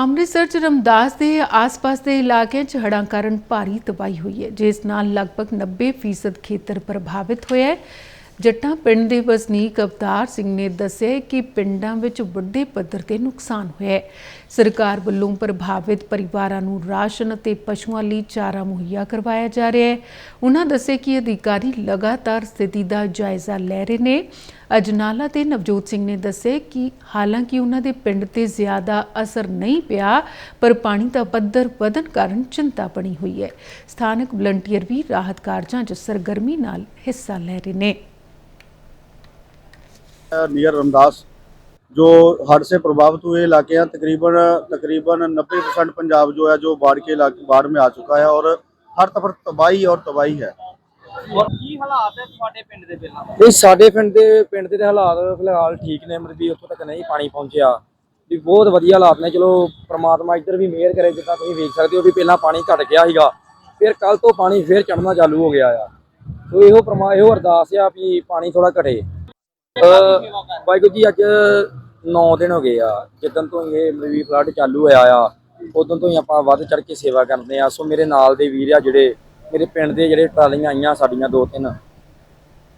ਅੰਮ੍ਰਿਤਸਰ ਚ ਰਮਦਾਸ ਦੇ ਆਸ-ਪਾਸ ਦੇ ਇਲਾਕਿਆਂ 'ਚ ਹੜ੍ਹਾਂ ਕਾਰਨ ਭਾਰੀ ਤਬਾਹੀ ਹੋਈ ਹੈ, ਜਿਸ ਨਾਲ ਲਗਭਗ 90% ਖੇਤਰ ਪ੍ਰਭਾਵਿਤ ਹੋਇਆ ਹੈ। ਜੱਟਾਂ ਪਿੰਡ ਦੇ ਵਸਨੀਕ ਅਵਤਾਰ ਸਿੰਘ ਨੇ ਦੱਸਿਆ ਕਿ ਪਿੰਡਾਂ ਵਿੱਚ ਵੱਡੇ ਪੱਧਰ ਤੇ ਨੁਕਸਾਨ ਹੋਇਆ ਹੈ। ਸਰਕਾਰ ਵੱਲੋਂ ਪ੍ਰਭਾਵਿਤ ਪਰਿਵਾਰਾਂ ਨੂੰ ਰਾਸ਼ਨ ਅਤੇ ਪਸ਼ੂਆਂ ਲਈ ਚਾਰਾ ਮੁਹੱਈਆ ਕਰਵਾਇਆ ਜਾ ਰਿਹਾ ਹੈ। ਉਹਨਾਂ ਦੱਸਿਆ ਕਿ ਅਧਿਕਾਰੀ ਲਗਾਤਾਰ ਸਥਿਤੀ ਦਾ ਜਾਇਜ਼ਾ ਲੈ ਰਹੇ ਨੇ। ਅਜਨਾਲਾ ਤੇ ਨਵਜੋਤ ਸਿੰਘ ਨੇ ਦੱਸਿਆ ਕਿ ਹਾਲਾਂਕਿ ਉਹਨਾਂ ਦੇ ਪਿੰਡ ਤੇ ਜ਼ਿਆਦਾ ਅਸਰ ਨਹੀਂ ਪਿਆ, ਪਰ ਪਾਣੀ ਦਾ ਪੱਧਰ ਵਧਣ ਕਾਰਨ ਚਿੰਤਾ ਬਣੀ ਹੋਈ ਹੈ। ਸਥਾਨਕ ਵਲੰਟੀਅਰ ਵੀ ਰਾਹਤ ਕਾਰਜਾਂ 'ਚ ਸਰਗਰਮੀ ਨਾਲ ਹਿੱਸਾ ਲੈ ਰਹੇ ਨੇ। नियर रमदास जो हड़ से प्रभावित हुए इलाके हैं तकरीबन तकरीबन 90 परसेंट पंजाब जो है जो बाढ़ के इलाके बाढ़ में आ चुका है और हर तरफ तबाही और तबाही है ਔਰ ਕੀ ਹਾਲਾਤ ਹੈ ਤੁਹਾਡੇ ਪਿੰਡ ਦੇ ਪਹਿਲਾਂ ਇਹ ਸਾਡੇ ਪਿੰਡ ਦੇ ਪਿੰਡ ਦੇ ਤਾਂ ਹਾਲਾਤ ਫਿਲਹਾਲ ਠੀਕ ਨੇ ਮਤਲਬ ਵੀ ਉੱਥੋਂ ਤੱਕ ਨਹੀਂ ਪਾਣੀ ਪਹੁੰਚਿਆ ਵੀ ਬਹੁਤ ਵਧੀਆ ਹਾਲਾਤ ਨੇ ਚਲੋ ਪ੍ਰਮਾਤਮਾ ਇੱਧਰ ਵੀ ਮਿਹਰ ਕਰੇ ਜਿੱਦਾਂ ਤੁਸੀਂ ਵੇਖ ਸਕਦੇ ਹੋ ਵੀ ਪਹਿਲਾਂ ਪਾਣੀ ਘਟ ਗਿਆ ਸੀਗਾ ਫਿਰ ਕੱਲ ਤੋਂ ਪਾਣੀ ਫਿਰ ਚੜਨਾ ਚਾਲੂ ਹੋ ਗਿਆ ਆ ਸੋ ਇਹੋ ਪਰਮਾ ਇਹੋ ਅਰਦਾਸ ਆ ਵੀ ਪਾਣੀ ਥੋੜਾ ਘਟੇ ਅਹ ਵਾਹਿਗੁਰੂ ਜੀ ਅੱਜ 9 ਦਿਨ ਹੋ ਗਏ ਆ। ਜਿੱਦਣ ਤੋਂ ਇਹ ਵੀ ਫਲੱਡ ਚਾਲੂ ਹੋਇਆ ਆ ਉਦੋਂ ਤੋਂ ਹੀ ਆਪਾਂ ਵੱਧ ਚੜ ਕੇ ਸੇਵਾ ਕਰਦੇ ਆ। ਸੋ ਮੇਰੇ ਨਾਲ ਦੇ ਵੀਰ ਆ ਜਿਹੜੇ ਮੇਰੇ ਪਿੰਡ ਦੇ ਜਿਹੜੇ ਟਰਾਲੀਆਂ ਆਈਆਂ ਸਾਡੀਆਂ ਦੋ ਤਿੰਨ।